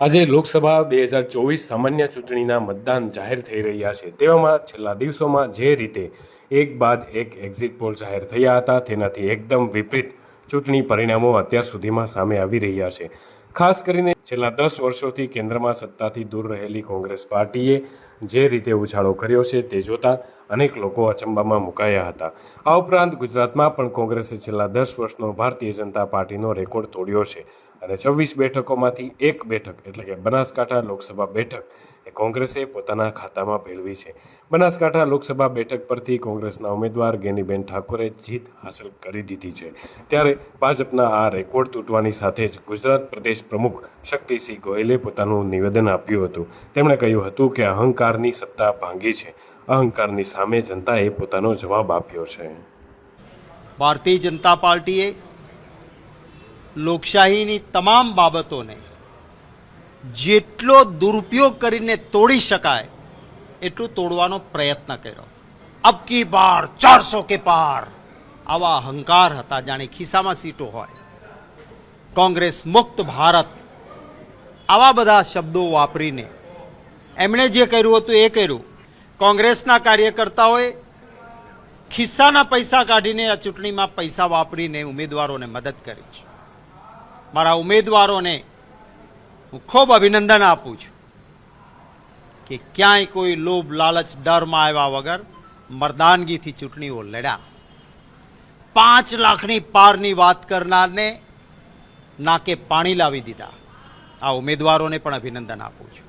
આજે લોકસભા બે હજાર ચોવીસ સામાન્ય ચૂંટણીના મતદાન જાહેર થઈ રહ્યા છે. તેવામાં છેલ્લા દિવસોમાં જે રીતે એક બાદ એક એક્ઝિટ પોલ જાહેર થયા હતા, તેનાથી એકદમ વિપરીત ચૂંટણી પરિણામો અત્યાર સુધીમાં સામે આવી રહ્યા છે. ખાસ કરીને છેલ્લા દસ વર્ષોથી કેન્દ્રમાં સત્તાથી દૂર રહેલી કોંગ્રેસ પાર્ટીએ જે રીતે ઉછાળો કર્યો છે તે જોતા અનેક લોકો અચંબામાં મુકાયા હતા. આ ઉપરાંત ગુજરાતમાં પણ કોંગ્રેસે છેલ્લા દસ વર્ષનો ભારતીય જનતા પાર્ટીનો રેકોર્ડ તોડ્યો છે અને છવ્વીસ બેઠકોમાંથી એક બેઠક એટલે કે બનાસકાંઠા લોકસભા બેઠક એ કોંગ્રેસે પોતાના ખાતામાં ભેળવી છે. બનાસકાંઠા લોકસભા બેઠક પરથી કોંગ્રેસના ઉમેદવાર ગેનીબેન ઠાકોરે જીત હાંસલ કરી દીધી છે. ત્યારે ભાજપના આ રેકોર્ડ તૂટવાની સાથે જ ગુજરાત પ્રદેશ પ્રમુખ શક્તિસિંહ ગોયલે પોતાનું નિવેદન આપ્યું હતું. તેમણે કહ્યું હતું કે અહંકારની સત્તા ભાંગી છે. અહંકારની સામે જનતાએ પોતાનો જવાબ આપ્યો છે. ભારતીય જનતા પાર્ટીએ લોકશાહીની તમામ બાબતોને જેટલો દુરુપયોગ કરીને તોડી શકાય એટલું તોડવાનો પ્રયત્ન કર્યો. અબ કી બાર ચારસો કે પાર. આવા અહંકાર હતા જાણે ખિસ્સામાં સીટો હોય. કોંગ્રેસ મુક્ત ભારત આવા બધા શબ્દો વાપરીને એમણે જે કર્યું હતું એ કર્યું. કોંગ્રેસના કાર્યકર્તાઓએ ખિસ્સાના પૈસા કાઢીને આ ચૂંટણીમાં પૈસા વાપરીને ઉમેદવારોને મદદ કરી છે. મારા ઉમેદવારોને હું ખૂબ અભિનંદન આપું છું કે ક્યાંય કોઈ લોભ લાલચ ડરમાં આવ્યા વગર મર્દાનગીથી ચૂંટણીઓ લડ્યા. પાંચ લાખની પારની વાત કરનારને નાકે પાણી લાવી દીધા. આ ઉમેદવારોને પણ અભિનંદન આપું છું.